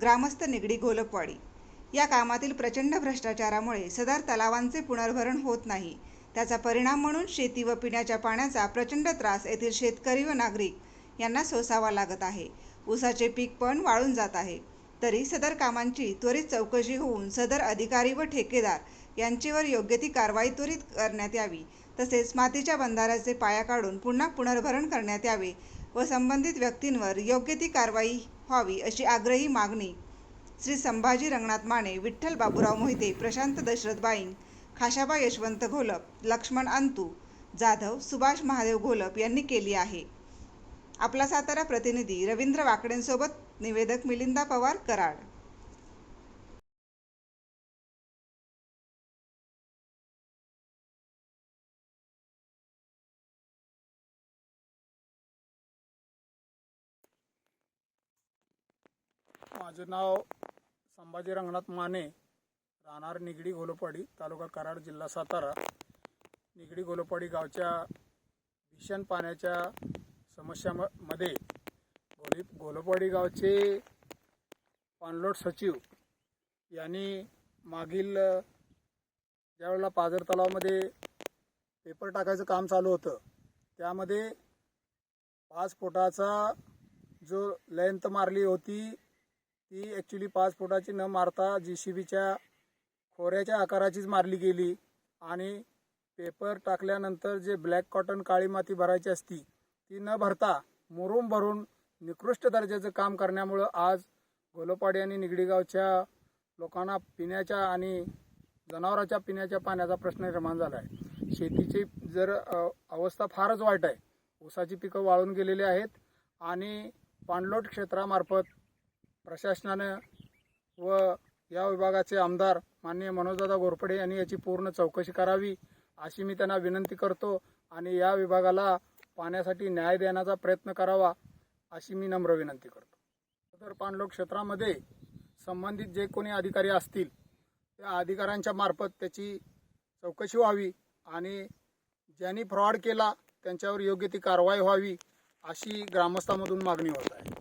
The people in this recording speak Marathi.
ग्रामस्थ निगडी गोलपवाडी या कामातील प्रचंड भ्रष्टाचारामुळे सदर तलावांचे पुनर्भरण होत नाही. त्याचा परिणाम म्हणून शेती व पिण्याच्या पाण्याचा प्रचंड त्रास येथील शेतकरी व नागरिक यांना सोसावा लागत आहे. ऊसाचे पीक पण वाळून जात आहे. तरी सदर कामांची त्वरित चौकशी होऊन सदर अधिकारी व ठेकेदार यांचेवर योग्य ती कारवाई त्वरित करण्यात यावी. तसेच मातीच्या बंधाऱ्याचे पाया काढून पुन्हा पुनर्भरण करण्यात यावे व संबंधित व्यक्तींवर योग्य ती कारवाई व्हावी अशी आग्रही मागणी श्री संभाजी रंगनाथ माने विठ्ठल बाबूराव मोहिते प्रशांत दशरथ बाईंग खाशाबा यशवंत घोलप लक्ष्मण अंतू जाधव सुभाष महादेव घोलप यांनी केली आहे. आपला सातारा प्रतिनिधी रवींद्र वाकडेंसोबत निवेदक मिलिंदा पवार कराड. माझं नाव संभाजी रंगनाथ माने. राहणार निगडी घोलोपाडी तालुका कराड जिल्हा सातारा. निगडी घोलोपाडी गावच्या भीषण पाण्याच्या समस्यामध्ये घोली घोलोपाडी गावचे पाणलोट सचिव यांनी मागील ज्यावेळेला पाझर तलावामध्ये पेपर टाकायचं काम चालू होतं त्यामध्ये पाच फुटाचा जो लेंथ मारली होती ती ॲक्च्युली पाच फुटाची न मारता जी सी बीच्या खोऱ्याच्या आकाराचीच मारली गेली. आणि पेपर टाकल्यानंतर जे ब्लॅक कॉटन काळी माती भरायची असती ती न भरता मुरुम भरून निकृष्ट दर्जाचं काम करण्यामुळं आज गोलोपाडी आणि निगडीगावच्या लोकांना पिण्याच्या आणि जनावरांच्या पिण्याच्या पाण्याचा प्रश्न निर्माण झाला आहे शेतीची जर अवस्था फारच वाईट आहे. ऊसाची पिकं वाळून गेलेली आहेत आणि पाणलोट क्षेत्रामार्फत प्रशासनानं व या विभागाचे आमदार माननीय मनोजदादा घोरपडे यांनी याची पूर्ण चौकशी करावी अशी मी त्यांना विनंती करतो आणि या विभागाला पाण्यासाठी न्याय देण्याचा प्रयत्न करावा अशी मी नम्र विनंती करतो. सदर पाणलोक क्षेत्रामध्ये संबंधित जे कोणी अधिकारी असतील त्या अधिकाऱ्यांच्या मार्फत त्याची चौकशी व्हावी आणि ज्यांनी फ्रॉड केला त्यांच्यावर योग्य ती कारवाई व्हावी अशी ग्रामस्थांमधून मागणी होत आहे.